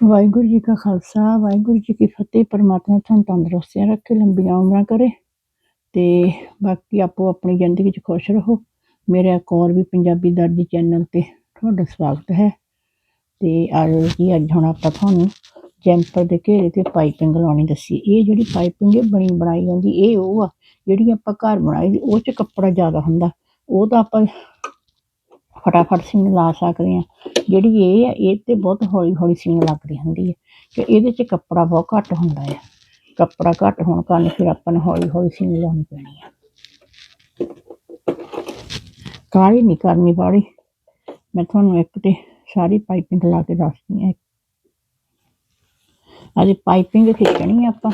ਵਾਹਿਗੁਰੂ ਜੀ ਕਾ ਖਾਲਸਾ, ਵਾਹਿਗੁਰੂ ਜੀ ਕੀ ਫਤਿਹ। ਪਰਮਾਤਮਾ ਤੁਹਾਨੂੰ ਤੰਦਰੁਸਤੀਆਂ ਰੱਖੇ, ਲੰਬੀਆਂ ਉਮਰਾਂ ਕਰੇ ਤੇ ਬਾਕੀ ਆਪੋ ਆਪਣੀ ਜ਼ਿੰਦਗੀ 'ਚ ਖੁਸ਼ ਰਹੋ। ਮੇਰੇ ਇੱਕ ਵੀ ਪੰਜਾਬੀ ਦਰਜੀ ਚੈਨਲ ਤੇ ਤੁਹਾਡਾ ਸਵਾਗਤ ਹੈ ਤੇ ਅੱਜ ਜੀ ਅੱਜ ਹੁਣ ਆਪਾਂ ਤੁਹਾਨੂੰ ਜੈਂਪਰ ਦੇ ਘੇਰੇ ਤੇ ਪਾਈਪਿੰਗ ਲਾਉਣੀ ਦੱਸੀ। ਇਹ ਜਿਹੜੀ ਪਾਈਪਿੰਗ ਹੈ ਬਣੀ ਬਣਾਈ ਜਾਂਦੀ, ਇਹ ਉਹ ਆ ਜਿਹੜੀ ਆਪਾਂ ਘਰ ਬਣਾਈ, ਉਹ 'ਚ ਕੱਪੜਾ ਜ਼ਿਆਦਾ ਹੁੰਦਾ। ਉਹ ਤਾਂ ਆਪਾਂ ਫਟਾਫਟ ਸੀਨ ਲਾ ਸਕਦੇ ਹਾਂ ਜਿਹੜੀ ਇਹ ਹੈ ਇਹ ਤੇ ਬਹੁਤ ਹੌਲੀ ਹੌਲੀ ਸੀਨ ਲੱਗਦੀ ਹੁੰਦੀ ਹੈ ਕਿ ਇਹਦੇ 'ਚ ਕੱਪੜਾ ਬਹੁਤ ਘੱਟ ਹੁੰਦਾ ਹੈ ਕੱਪੜਾ ਘੱਟ ਹੋਣ ਕਾਰਨ ਫਿਰ ਆਪਾਂ ਨੂੰ ਹੌਲੀ ਹੌਲੀ ਸੀਨ ਲਾਉਣੀ ਪੈਣੀ ਹੈ ਕਾਹਲੀ ਨਹੀਂ ਕਰਨੀ ਬਾੜੀ ਮੈਂ ਤੁਹਾਨੂੰ ਇੱਕ ਤੇ ਸਾਰੀ ਪਾਈਪਿੰਗ ਲਾ ਕੇ ਦੱਸਦੀ ਹਾਂ ਅੱਜ ਪਾਈਪਿੰਗ ਖਿੱਚਣੀ ਆ ਆਪਾਂ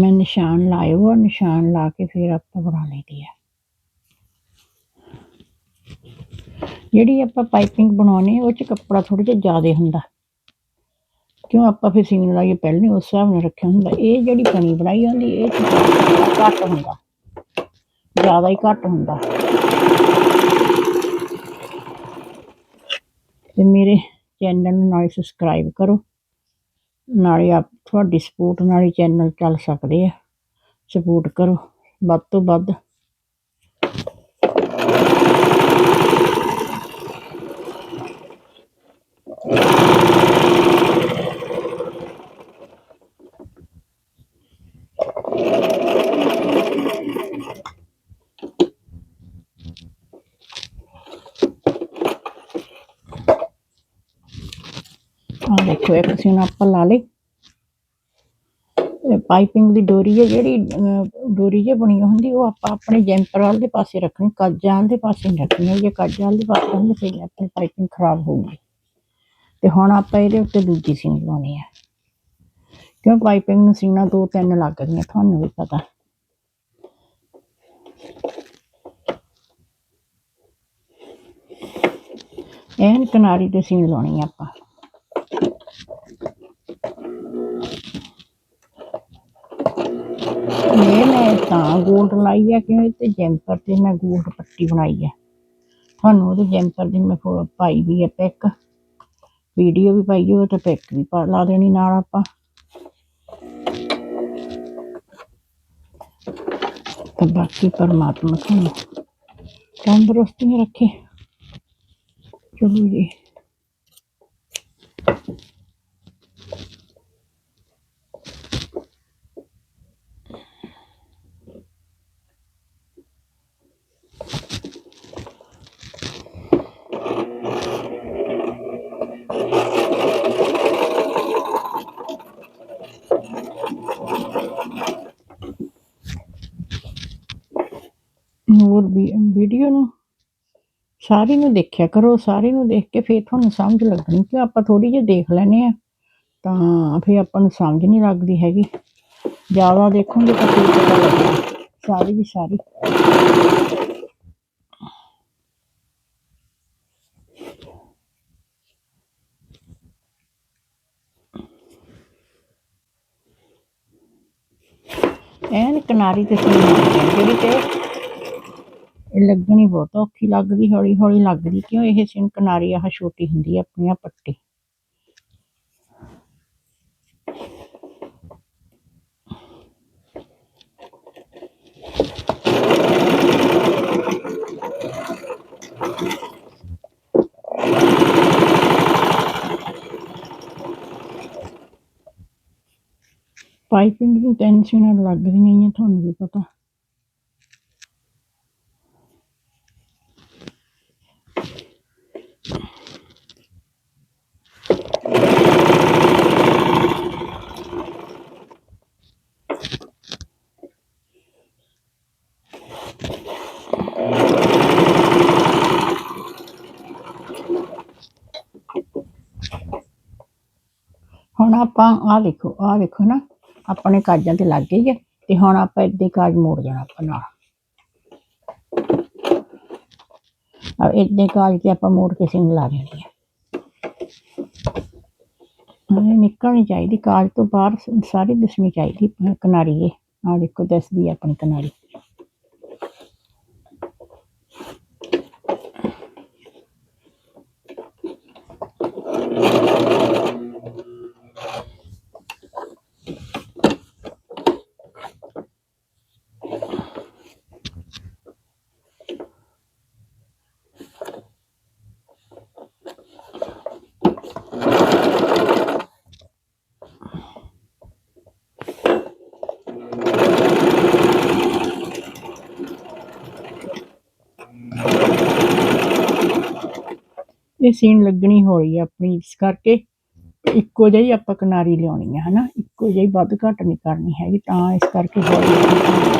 ਮੈਂ ਨਿਸ਼ਾਨ ਲਾਏ ਹੋਏ ਆ, ਨਿਸ਼ਾਨ ਲਾ ਕੇ ਫਿਰ ਆਪਾਂ ਬਣਾ ਲਈਦੀ ਹੈ ਜਿਹੜੀ ਆਪਾਂ ਪਾਈਪਿੰਗ ਬਣਾਉਣੀ ਉਹ ਚ ਕੱਪੜਾ ਥੋੜਾ ਜਿਹਾ ਜ਼ਿਆਦਾ ਹੁੰਦਾ ਕਿਉਂ ਆਪਾਂ ਫਿਰ ਸੀਨ ਲਾਈਏ ਪਹਿਲਾਂ ਹੀ ਉਸ ਹਿਸਾਬ ਨਾਲ ਰੱਖਿਆ ਹੁੰਦਾ ਇਹ ਜਿਹੜੀ ਬਣੀ ਬਣਾਈ ਹੁੰਦੀ ਇਹ ਚ ਕੱਪੜਾ ਘੱਟ ਹੁੰਦਾ ਜ਼ਿਆਦਾ ਹੀ ਘੱਟ ਹੁੰਦਾ ਤੇ ਮੇਰੇ ਚੈਨਲ ਨੂੰ ਨਾਲੇ ਸਬਸਕ੍ਰਾਈਬ ਕਰੋ ਨਾਲੇ ਆਪ ਤੁਹਾਡੀ ਸਪੋਰਟ ਨਾਲ ਹੀ ਚੈਨਲ ਚੱਲ ਸਕਦੇ ਆ। ਸਪੋਰਟ ਕਰੋ, ਵੱਧ ਤੋਂ ਵੱਧ। ਆ ਦੇਖੋ, ਇੱਕ ਸੀਨ ਆਪਾਂ ਲਾ ਲਈ ਪਾਈਪਿੰਗ ਦੀ ਡੋਰੀ ਹੈ, ਜਿਹੜੀ ਡੋਰੀ ਜੇ ਬਣੀ ਹੁੰਦੀ, ਉਹ ਆਪਾਂ ਆਪਣੇ ਜੈਂਪਰ ਵਾਲੇ ਦੇ ਪਾਸੇ ਰੱਖਣੀ, ਕਾਜਾਂ ਦੇ ਪਾਸੇ ਨਹੀਂ ਰੱਖਣੀ ਜੇ ਕਾਜਾਂ ਦੇ ਪਾਸੇ ਰੱਖਣੀ ਫਿਰ ਆਪਣੀ ਪਾਈਪਿੰਗ ਖਰਾਬ ਹੋਊਗੀ। ਤੇ ਹੁਣ ਆਪਾਂ ਇਹਦੇ ਉੱਤੇ ਦੂਜੀ ਸੀਨ ਲਾਉਣੀ ਹੈ। ਕਿਉਂ? ਪਾਈਪਿੰਗ ਨੂੰ ਸੀਨਾ ਦੋ ਤਿੰਨ ਲੱਗ ਗਈਆਂ, ਤੁਹਾਨੂੰ ਵੀ ਪਤਾ। ਐਨ ਕਿਨਾਰੀ ਤੇ ਸੀਨ ਲਾਉਣੀ ਆ ਆਪਾਂ ਇਹ ਮੈਂ ਤਾਂ ਗੋਲਡ ਲਾਈ ਹੈ ਕਿਉਂ? ਤੇ ਜੈਂਪਰ ਤੇ ਮੈਂ ਗੋਲਡ ਪੱਟੀ ਬਣਾਈ ਹੈ ਤੁਹਾਨੂੰ ਉਹਦੇ ਜੈਂਪਰ ਦੀ ਮੈਂ ਪਾਈ ਵੀ ਹੈ ਪਿਕ। ਵੀਡੀਓ ਵੀ ਪਾਈ ਹੋਈ ਤੇ ਪਿਕ ਵੀ ਪਾ ਲਾ ਦੇਣੀ ਨਾਲ ਆਪਾਂ। ਤੇ ਬਾਕੀ ਪਰਮਾਤਮਾ ਤੁਹਾਨੂੰ ਤੰਦਰੁਸਤੀ ਰੱਖੇ। ਚਲੋ ਜੀ। ਹੋਰ ਵੀ ਵੀਡੀਓ ਨੂੰ ਸਾਰੀ ਨੂੰ ਦੇਖਿਆ ਕਰੋ, ਸਾਰੀ ਨੂੰ ਦੇਖ ਕੇ ਫਿਰ ਤੁਹਾਨੂੰ ਸਮਝ ਲੱਗਣੀ ਕਿ ਆਪਾਂ ਥੋੜੀ ਜਿਹੀ ਦੇਖ ਲੈਨੇ ਆ ਤਾਂ ਫਿਰ ਆਪਾਂ ਨੂੰ ਸਮਝ ਨਹੀਂ ਲੱਗਦੀ ਹੈਗੀ। ਜ਼ਿਆਦਾ ਦੇਖੋਗੇ ਤਾਂ ਫਿਰ ਪਤਾ ਲੱਗੇਗਾ। ਸਾਰੀ ਦੀ ਸਾਰੀ। ਐਨ ਕਿਨਾਰੀ ਤੇ ਸੀ ਜਿਹੜੀ ਤੇ ਲੱਗਣੀ ਬਹੁਤ ਔਖੀ ਲੱਗਦੀ, ਹੌਲੀ ਹੌਲੀ ਲੱਗਦੀ, ਕਿਉਂ ਇਹ ਸਿੰ ਕਿਨਾਰੀ ਆਹ ਛੋਟੀ ਹੁੰਦੀ ਹੈ ਆਪਣੀ ਆਹ ਪੱਟੀ। ਪਾਈਪਿੰਗ ਨੂੰ ਟੈਨਸ਼ਨ ਨਾਲ ਲੱਗਦੀਆਂ ਹੀ ਆ, ਤੁਹਾਨੂੰ ਵੀ ਪਤਾ। ਹੁਣ ਆਪਾਂ ਆਹ ਦੇਖੋ ਆਹ ਦੇਖੋ ਨਾ, ਆਪਣੇ ਕਾਜਾਂ ਤੇ ਲੱਗ ਗਈ ਹੈ ਤੇ ਹੁਣ ਆਪਾਂ ਇੱਦੇ ਕਾਜ ਮੋੜ ਦੇਣਾ ਆਪਾਂ ਨਾਲ। ਆ ਇੱਦੇ ਕਾਜ ਤੇ ਆਪਾਂ ਮੋੜ ਕੇ ਸਿੰਗ ਲਾ ਦੇਣੀ ਹੈ। ਇਹ ਨਿਕਲਣੀ ਚਾਹੀਦੀ ਕਾਜ ਤੋਂ ਬਾਹਰ ਸਾਰੀ ਦਿਸਣੀ ਚਾਹੀਦੀ ਕਿਨਾਰੀ ਇਹ। ਆ ਦੇਖੋ, ਦਿਸਦੀ ਹੈ ਆਪਣੀ ਕਿਨਾਰੀ। ਇਹ ਸੀਨ ਲੱਗਣੀ ਹੌਲੀ ਆ ਆਪਣੀ, ਇਸ ਕਰਕੇ ਇੱਕੋ ਜਿਹੀ ਆਪਾਂ ਕਿਨਾਰੀ ਲਿਆਉਣੀ ਆ, ਹਨਾ? ਇੱਕੋ ਜਿਹੀ ਵੱਧ ਘੱਟ ਨਹੀਂ ਕਰਨੀ ਹੈਗੀ, ਤਾਂ ਇਸ ਕਰਕੇ ਹੌਲੀ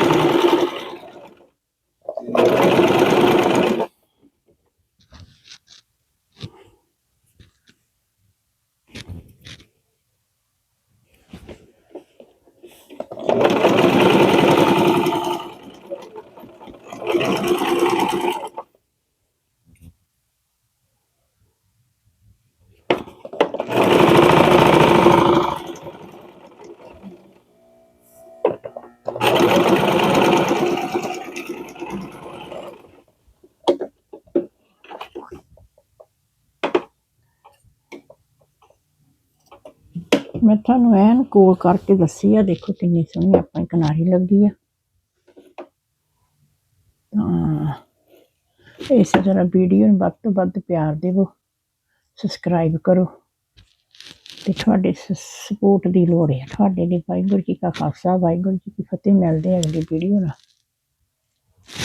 ਮੈਂ ਤੁਹਾਨੂੰ ਐਨ ਕੋਲ ਕਰਕੇ ਦੱਸੀ ਆ, ਦੇਖੋ ਕਿੰਨੀ ਸੋਹਣੀ ਆਪਣੀ ਕਿਨਾਰੀ ਲੱਗੀ ਆ। ਤਾਂ ਇਸੇ ਤਰ੍ਹਾਂ ਵੀਡੀਓ ਨੂੰ ਵੱਧ ਤੋਂ ਵੱਧ ਪਿਆਰ ਦੇਵੋ ਸਬਸਕ੍ਰਾਈਬ ਕਰੋ, ਤੇ ਤੁਹਾਡੇ ਸਪੋਰਟ ਦੀ ਲੋੜ ਹੈ ਤੁਹਾਡੇ ਲਈ ਵਾਹਿਗੁਰੂ ਜੀ ਕਾ ਖਾਲਸਾ, ਵਾਹਿਗੁਰੂ ਜੀ ਕੀ ਫਤਿਹ। ਮਿਲਦੇ ਆ ਅਗਲੀ ਵੀਡੀਓ ਨਾਲ।